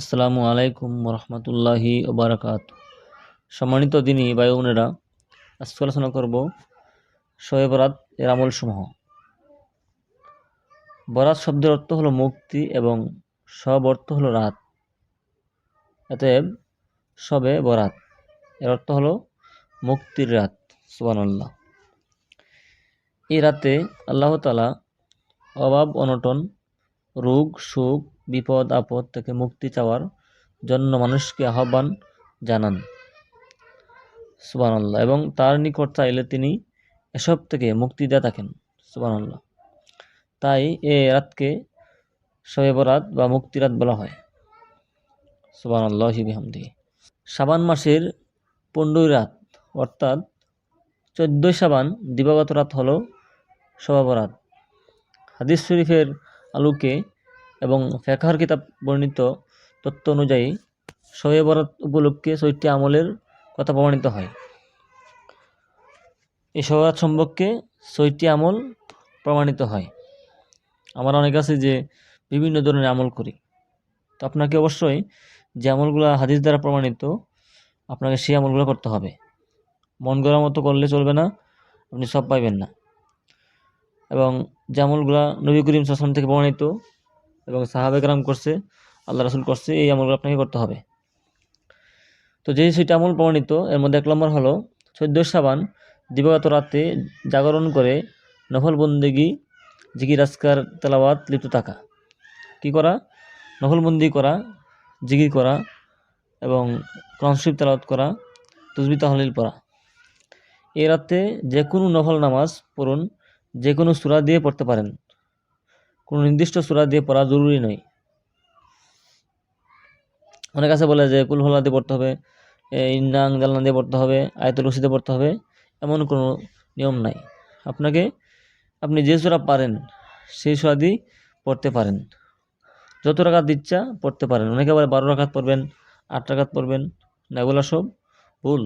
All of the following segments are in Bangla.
আসসালামু আলাইকুম রহমতুল্লাহি ওবরাকাত। সম্মানিত দিনী বায়ু বোনেরা, আজকে আলোচনা করব শোয়ে বরাত এর আমলসমূহ। বরাত শব্দের অর্থ হলো মুক্তি এবং সব অর্থ হলো রাত। অতএব সবে বরাত, এর অর্থ হলো মুক্তির রাত সুবানাল্লাহ এই রাতে আল্লাহ তালা অভাব, অনটন, রোগ সুখ বিপদ, আপদ থেকে মুক্তি চাওয়ার জন্য মানুষকে আহ্বান জানান। সুবানাল্লাহ এবং তার নিকট চাইলে তিনি এসব থেকে মুক্তি দিয়ে থাকেন। সুবানাল্লাহ তাই এ রাতকে শবে বরাত বা মুক্তিরাত বলা হয়। সুবানাল্লাহ হিবিহামদি সাবান মাসের পনেরোই রাত, অর্থাৎ চোদ্দোই সাবান দিবাগত রাত হল শবা বরাত হাদিস শরীফের আলোকে এবং ফেকার কিতাব বর্ণিত তত্ত্ব অনুযায়ী শবে বরাত উপলক্ষে ছয়টি আমলের কথা প্রমাণিত হয়। এই শবরাত সম্পর্কে ছয়টি আমল প্রমাণিত হয়। আমার অনেক আছে যে বিভিন্ন ধরনের আমল করি। তো আপনাকে অবশ্যই যে আমলগুলো হাদিস দ্বারা প্রমাণিত, আপনাকে সেই আমলগুলো করতে হবে। মন গড়া মতো করলে চলবে না, আপনি সব পাইবেন না। এবং যে আমলগুলা নবী করিম শাসন থেকে প্রমাণিত এবং সাহাবেকরাম করছে, আল্লাহ রাসুল করছে, এই আমলগুলো আপনাকে করতে হবে। তো যেই সেটা আমল প্রমাণিত, এর মধ্যে এক নম্বর হলো, চোদ্দ সাবান দিবাগত রাতে জাগরণ করে নফল বন্দেগি জিকির, আজকার, তেলাওয়াত লিপ্ত থাকা। কি করা? নফলবন্দি করা, জিকির করা এবং ক্রমশিপ তেলাওয়াত করা তুজবি তাহলিল পড়া। এ রাতে যে কোনো নফল নামাজ পড়ুন, যে কোনো সুরা দিয়ে পড়তে পারেন। কোনো নির্দিষ্ট সুরা দিয়ে পড়া জরুরি নয় অনেক আছে বলে যে কুলহলা দিয়ে পড়তে হবে ইন্নাং জালনা দিয়ে পড়তে হবে, আয়তুল রশিদে পড়তে হবে, এমন কোনো নিয়ম নাই। আপনাকে, আপনি যে সুরা পারেন, সেই সুরা দিয়ে পড়তে পারেন। যত রাখাত ইচ্ছা পড়তে পারেন। অনেকে আবার বারো রাখাত পড়বেন, আট রাখাত পড়বেন, না, এগুলো সব ভুল।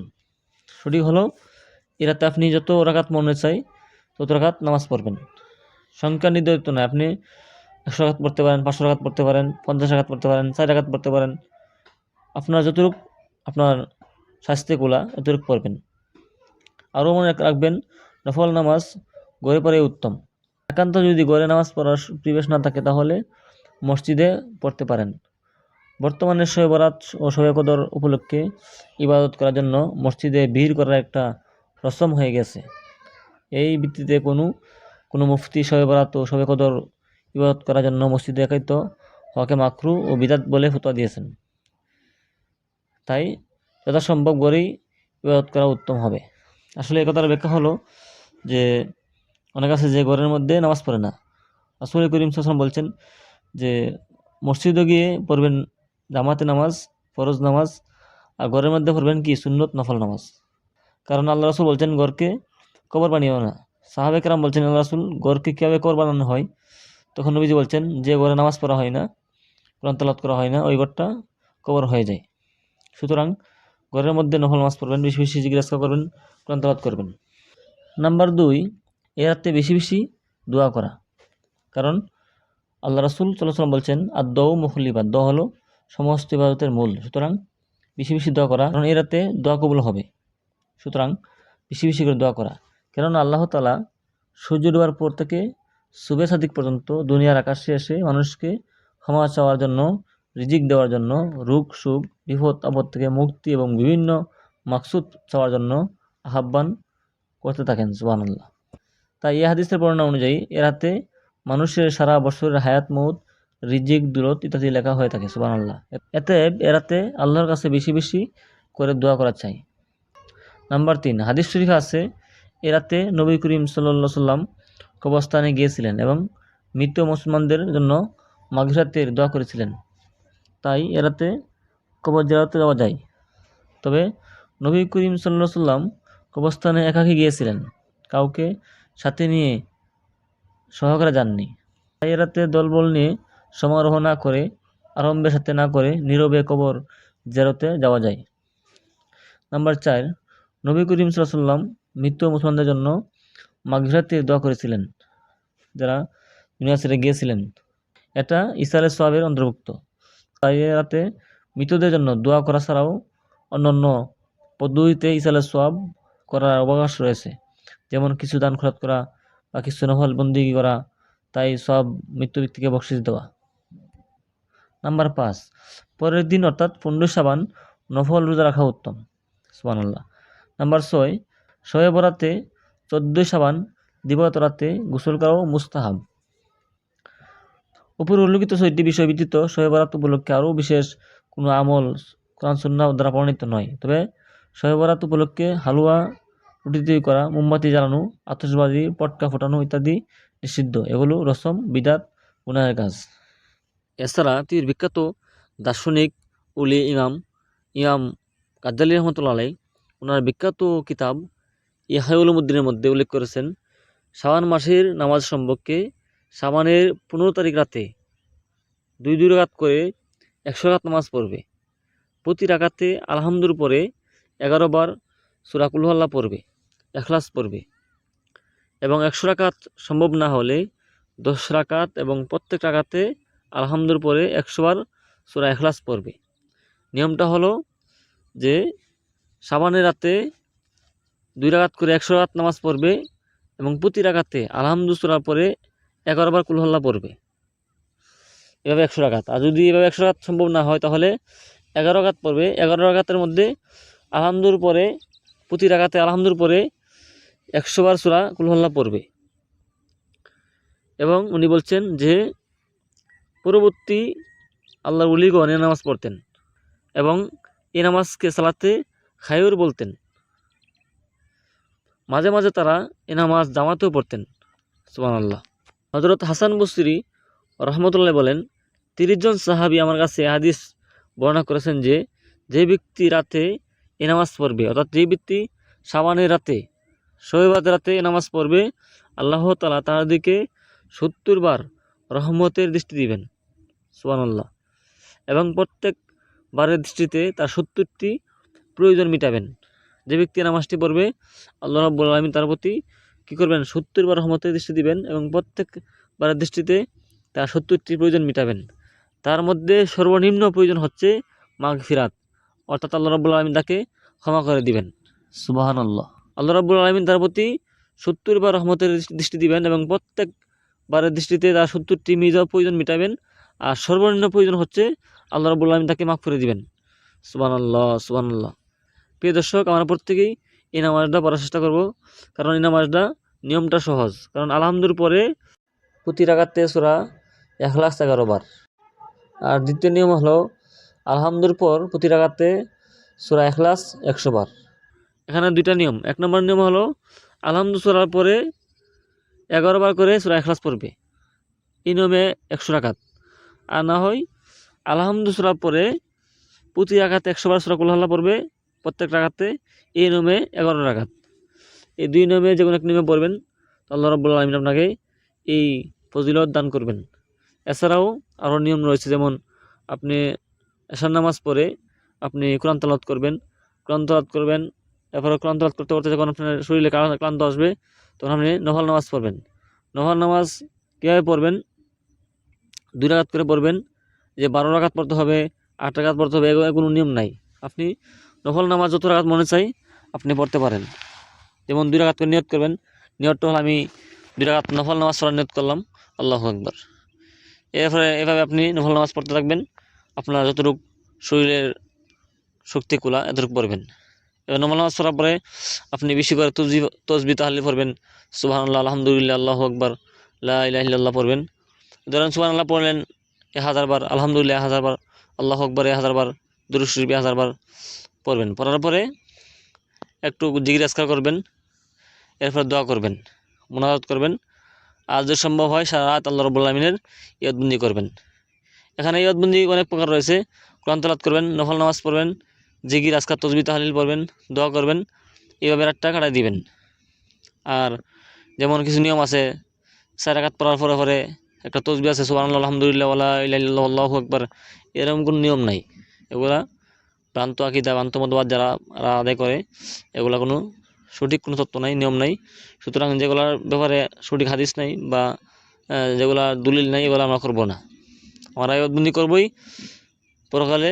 সঠিক হলো এরাতে আপনি যত রাখাত মনে চাই তত রাখাত নামাজ পড়বেন। সংখ্যা নির্ধারিত নয়। আপনি একশো আঘাত পড়তে পারেন, পাঁচশো আঘাত পড়তে পারেন, পঞ্চাশ আঘাত পড়তে পারেন চার আঘাত পড়তে পারেন। আপনার যতটুক আপনার স্বাস্থ্যে গোলা এতটুক পড়বেন। আরও মনে রাখবেন, নফল নামাজ গড়ে পড়ে উত্তম। একান্ত যদি গড়ে নামাজ পড়ার পরিবেশ না থাকে, তাহলে মসজিদে পড়তে পারেন। বর্তমানে শোয়ে বরাত ও শোয়ে কদর উপলক্ষে ইবাদত করার জন্য মসজিদে ভিড় করার একটা রসম হয়ে গেছে। এই ভিত্তিতে কোনো কোনো মুফতি শবে বরাত ও শবে কদর ইবাদত করার জন্য মসজিদে একাইত হকে মাকরু ও বিদাত বলে ফতোয়া দিয়েছেন। তাই যথাসম্ভব গড়েই ইবাদত করা উত্তম হবে। আসলে এই কথার ব্যাখ্যা হলো যে অনেক আছে যে ঘরের মধ্যে নামাজ পড়ে না। আসলে করিম সাসন বলছেন যে মসজিদে গিয়ে পড়বেন জামাতে নামাজ, ফরজ নামাজ, আর ঘরের মধ্যে পড়বেন কি? সুন্নত নফল নামাজ। কারণ আল্লাহ রসুল বলছেন গড়কে কবর বানিয়েও না। সাহাবেকরাম বলছেন রাসুল গড়কে কীভাবে কবর বানানো হয়? তখন নবীজি বলছেন, যে ঘরে নামাজ পড়া হয় না, কোরআন তালাত করা হয় না, ওই ঘরটা কবর হয়ে যায়। সুতরাং ঘরের মধ্যে নফল নামাজ পড়বেন, বেশি বেশি জিজ্ঞাসা করবেন, কোরআন তালাত করবেন। নাম্বার দুই, এ রাতে বেশি বেশি দোয়া করা। কারণ আল্লাহ রাসুল সাল্লাম বলছেন আর দৌ মুখলিবাদ দ হলো সমস্ত ইবাদতের মূল। সুতরাং বেশি বেশি দোয়া করা। কারণ এ রাতে দোয়া কবুল হবে। সুতরাং বেশি বেশি করে দোয়া করা। কেননা আল্লাহ তালা সূর্য ডোবার পর থেকে সুবে সাদিক পর্যন্ত দুনিয়ার আকাশে এসে মানুষকে ক্ষমা চাওয়ার জন্য, রিজিক দেওয়ার জন্য, রোগ সুখ বিপদ, আপদ থেকে মুক্তি এবং বিভিন্ন মাকসুদ চাওয়ার জন্য আহ্বান করতে থাকেন সুবাহান্লাহ তাই এই হাদিসের বর্ণনা অনুযায়ী এর হাতে মানুষের সারা বছরের হায়াত, মৌত, রিজিক, দূরত ইত্যাদি লেখা হয়ে থাকে সুবাহান্লাহ এতে এরাতে আল্লাহর কাছে বেশি বেশি করে দোয়া করা চাই। নাম্বার তিন, হাদিস শরীফে আছে এরাতে নবী করিম সাল্লা সাল্লাম কবরস্থানে গিয়েছিলেন এবং মৃত মুসলমানদের জন্য মাঘিরাতের দোয়া করেছিলেন। তাই এরাতে কবর জেরাতে যাওয়া যায়। তবে নবী করিম সাল্লা সাল্লাম কবরস্থানে একাকি গিয়েছিলেন। কাউকে সাথে নিয়ে সহকারে যাননি। তাই এরাতে দলবল নিয়ে সমারোহ না করে, আরম্ভের সাথে না করে নীরবে কবর জেরোতে যাওয়া যায়। নাম্বার চার, নবী করিম সাল্লাম মৃত্যু মুসলমানদের জন্য মাঘিরাতে দোয়া করেছিলেন, যারা দুনিয়া ছেড়ে গিয়েছিলেন। এটা ইসালে সোয়াবের অন্তর্ভুক্ত। তাই রাতে মৃতদের জন্য দোয়া করা ছাড়াও অন্যান্য পদ্ধতিতে ইসালের সব করার অবকাশ রয়েছে। যেমন কিছু দান খরচ করা বা কিছু নফল বন্দি করা, তাই সব মৃত্যু ব্যক্তিকে বকশিস দেওয়া। নাম্বার পাঁচ, পরের দিন অর্থাৎ পনেরোই সাবান নফল রোজা রাখা উত্তম। সুবহানাল্লাহ। নাম্বার ছয় শয়ে বরাতে চোদ্দোই সাবান, দিবাগত রাতে গোসল করাও মুস্তাহাব। উপর উল্লেখিত ছয়টি বিষয় ব্যতীত শয়ে বরাত উপলক্ষে আরও বিশেষ কোনো আমল কোরআন, সুন্নাহ দ্বারা প্রণীত নয়। তবে শয়ে বরাত উপলক্ষে হালুয়া, রুটি তৈরি করা, মোমবাতি জ্বালানো, আতশবাজি, পটকা ফোটানো ইত্যাদি নিষিদ্ধ। এগুলো রসম, বিদাত, গুনাহের কাজ। এছাড়া তিনি বিখ্যাত দার্শনিক উলি ইমাম ইমাম কাজ্জালি রহমতুল্লাহ ওনার বিখ্যাত কিতাব ইহাউলুমুদ্দিনের মধ্যে উল্লেখ করেছেন, শাবান মাসের নামাজ সম্পর্কে সাবানের পনেরো তারিখ রাতে দুই দুই রাকাত করে একশো রাত নামাজ পড়বে। প্রতি রাকাতে আলহামদুর পরে এগারো বার সুরাকুল্লাহ পড়বে, এখলাস পড়বে এবং একশো রাকাত সম্ভব না হলে দশ রাকাত এবং প্রত্যেক রাকাতে আলহামদুর পরে একশোবার সুরা এখলাস পড়বে। নিয়মটা হলো যে সাবানের রাতে দুই রাকাত করে একশো রাত নামাজ পড়বে এবং প্রতি রাকাতে আলহামদু সুরা পরে এগারোবার কুলহল্লা পড়বে। এভাবে একশো রাকাত। আর যদি এভাবে একশো রাকাত সম্ভব না হয়, তাহলে এগারো রাকাত পড়বে। এগারো রাকাতের মধ্যে আলহামদুর পরে, প্রতি রাকাতে আলহামদুর পরে একশোবার সুরা কুলহল্লা পড়বে। এবং উনি বলছেন যে, পরবর্তী আল্লাহর উলিগণ এ নামাজ পড়তেন এবং এ নামাজকে সালাতে খায়ুর বলতেন। মাঝে মাঝে তারা এ নামাজ জামাতেও পড়তেন সুবান আল্লাহ হজরত হাসান বসরি রহমতুল্লাহ বলেন, তিরিশ জন সাহাবি আমার কাছে হাদিস বর্ণনা করেছেন যে যে ব্যক্তি রাতে এ নামাজ পড়বে, অর্থাৎ যে ব্যক্তি সাবানের রাতে শৈবাদ রাতে এ নামাজ পড়বে, আল্লাহ তালা তার দিকে সত্তর বার রহমতের দৃষ্টি দিবেন, সুবহানাল্লাহ। এবং প্রত্যেক বারের দৃষ্টিতে তার সত্তরটি প্রয়োজন মিটাবেন। যে ব্যক্তি নামাজটি পড়বে, আল্লাহ রাব্বুল আলামিন তার প্রতি কী করবেন? সত্তর বার রহমতের দৃষ্টি দিবেন এবং প্রত্যেক বারের দৃষ্টিতে তার সত্তরটি প্রয়োজন মিটাবেন। তার মধ্যে সর্বনিম্ন প্রয়োজন হচ্ছে মাঘ ফিরাত অর্থাৎ আল্লাহ রাব্বুল আলমিন তাকে ক্ষমা করে দিবেন। সুবাহান আল্লাহ আল্লাহ রাব্বুল আলমিন তার প্রতি সত্তর বার রহমতের দৃষ্টি দিবেন এবং প্রত্যেক বারের দৃষ্টিতে তার সত্তরটি মিজা প্রয়োজন মিটাবেন। আর সর্বনিম্ন প্রয়োজন হচ্ছে আল্লাহ রাবুল আলমিন তাকে মাফ করে দিবেন। সুবান আল্লাহ সুবান আল্লাহ প্রিয় দর্শক, আমরা প্রত্যেকেই এই নামাজটা পড়ার চেষ্টা করব। কারণ এই নামাজটা নিয়মটা সহজ। কারণ আলহামদুর পরে প্রতি রাগাতে সোরা এখলাস এগারো বার। আর দ্বিতীয় নিয়ম হলো আলহামদুর পর প্রতি রাগাতে সোরা এখলাস একশো বার। এখানে দুইটা নিয়ম। এক নম্বর নিয়ম হলো আলহামদু সোরার পরে এগারো বার করে সোরা এখলাস পড়বে। এই নিয়মে একশো রাকাত। আর না হয় আলহামদু সুরা পরে প্রতি রাখাতে একশো বার সোরা কুল্লাহ পড়বে। প্রত্যেক রাখাতে এই নিয়মে এগারো রাখাত। এই দুই নিয়মে যে কোনো এক নিয়মে পড়বেন আল্লাহ রব্বুল আলমিন আপনাকে এই ফজিলত দান করবেন। এছাড়াও আরও নিয়ম রয়েছে, যেমন আপনি এশার নামাজ পড়ে আপনি কোরআন তালাত করবেন, কোরআন তালাত করবেন এরপরে কোরআন তালাত করতে করতে যখন আপনার শরীরে ক্লান্ত আসবে, তখন আপনি নফল নামাজ পড়বেন। নফল নামাজ কীভাবে পড়বেন? দুই রাকাত করে পড়বেন, যে বারো রাকাত পড়তে হবে, আট রাকাত পড়তে হবে কোনো নিয়ম নাই। আপনি নফল নামাজ যত রাকাত মনে চাই, আপনি পড়তে পারেন। যেমন দুই রাকাত করে নিয়ত করবেন। নিয়তটা হল আমি দুই রাকাত নফল নামাজ পড়ার নিয়ত করলাম। আল্লাহ একবার এরপরে এভাবে আপনি নফল নামাজ পড়তে থাকবেন। আপনার যতটুক শরীরের শক্তি কুলা, এতটুকু পড়বেন। এবার নফল নামাজ পড়ার পরে আপনি বেশি করে তসবি তসবি তাহলে পড়বেন। সুবাহ আলহামদুলিল্লাহ, আল্লাহ আকবর লাহ পড়বেন। ধরেন সুবান আল্লাহ পড়লেন এ হাজার বার, আলহামদুলিল্লাহ হাজার বার, আল্লাহ আকবর এ হাজার বার দুরুশরীফ এ হাজার বার। পড়বেন। পড়ার পরে একটু আজকার করবেন, এরপর দোয়া করবেন, মোনাজাত করবেন। আর যদি সম্ভব হয়, সারা রাত আল্লাহ রবুল্লা ইয়দবন্দি করবেন। এখানে ইয়দবন্দি অনেক প্রকার রয়েছে। কোরআন তালাত করবেন, নফল নামাজ পড়বেন জিগির আজকার, তসবি, তাহলিল পড়বেন, দোয়া করবেন, এইভাবে রাতটা কাটাই দিবেন। আর যেমন কিছু নিয়ম আছে, চার আঘাত পড়ার পরে পরে একটা তসবি আছে সুবাহ আলহামদুলিল্লাহ আল্লাহ একবার এরকম কোনো নিয়ম নাই। এগুলা ভ্রান্ত আকিদা ভ্রান্ত মতবাদ যারা আদায় করে, এগুলো কোনো সঠিক কোনো তত্ত্ব নাই, নিয়ম নাই। সুতরাং যেগুলার ব্যাপারে সঠিক হাদিস নাই বা যেগুলা দলিল নাই, এগুলো আমরা করব না। আমরা ইয়দবন্দি করবই। পরকালে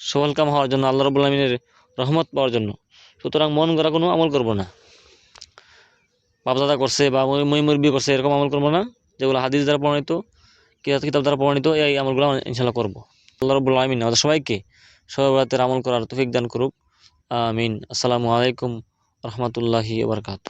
সফল কাম হওয়ার জন্য, আল্লাহ রবুল্লা আলমিনের রহমত পাওয়ার জন্য। সুতরাং মন করা কোনো আমল করব না। বাপদাদা করছে বা মই মুরবি করছে, এরকম আমল করব না, যেগুলো হাদিস দ্বারা প্রমাণিত, কিতাব দ্বারা প্রমাণিত, এই আমলগুলো ইনশাল্লাহ করব। আল্লাহ রবুল্লা আলমিন, আমাদের সবাইকে সবাই আমল করার তৌফিক দান করুক। আমিন। আসসালামু আলাইকুম রহমতুল্লাহি বারকাত